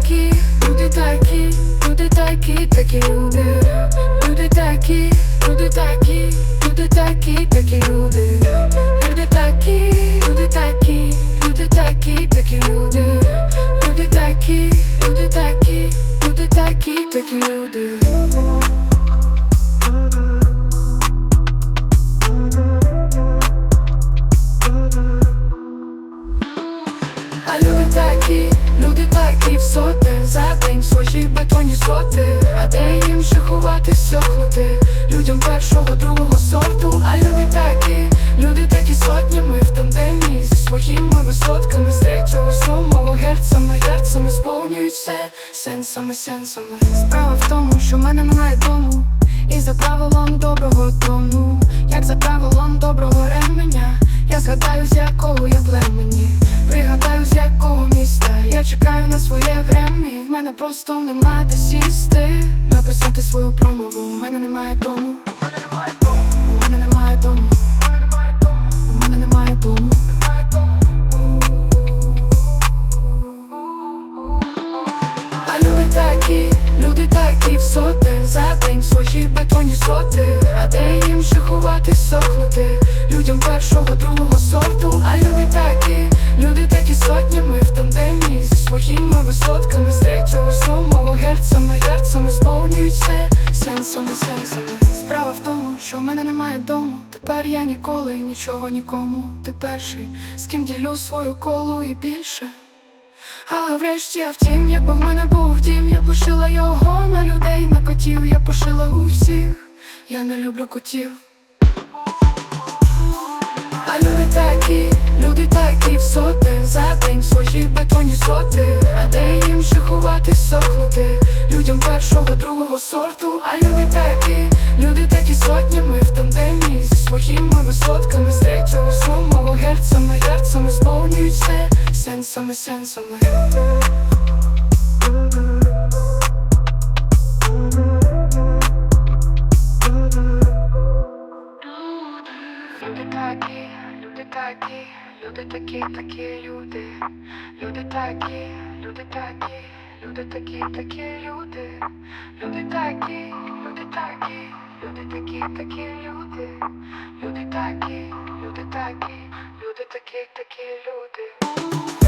такі, люди такі, люди такі, такі люди. Свої бетонні соти А де їм ще ховати сохнути Людям першого, другого сорту А люди такі, люди такі сотнями В тандемі зі своїми висотками З третього, сьомого герцами, герцами Сповнюють все сенсами, сенсами. Справа в тому, що в мене немає дому І за правилом доброго тону. Як за правилом доброго ременя Я згадаю, з якого я племені просто нема де сісти. Написати свою промову. У мене немає дому. У мене немає дому. У мене немає дому. У мене немає дому А люди такі, люди такі в соти. За день свої бетонні соти А їм ще ховати сохнути Людям першого, другого сорту. А люди такі, сотнями. В тандемі своїми висотками все сенсами, сенсами Справа в тому, що в мене немає дому. Тепер я ніколи нічого нікому. Ти перший, з ким ділю свою колу і більше. Але врешті я втім, якби в мене був дім, я пошила його на людей, на котів, я пошила усіх, я не люблю котів. А люди такі, люди такі в соти. За день свої бетонні соти їм ще ховати сохнути Людям першого, другого сорту. А люди такі, люди такі сотнями В тандемі зі своїми висотками З третього, сьомого герцами, герцами Сповнюють все сенсами, сенсами. Люди такі, люди такі, люди такі, такі люди, люди такі, люди такі, люди такі, такі люди, люди такі, люди такі, люди такі, такі люди, люди такі, люди такі, люди такі, такі люди.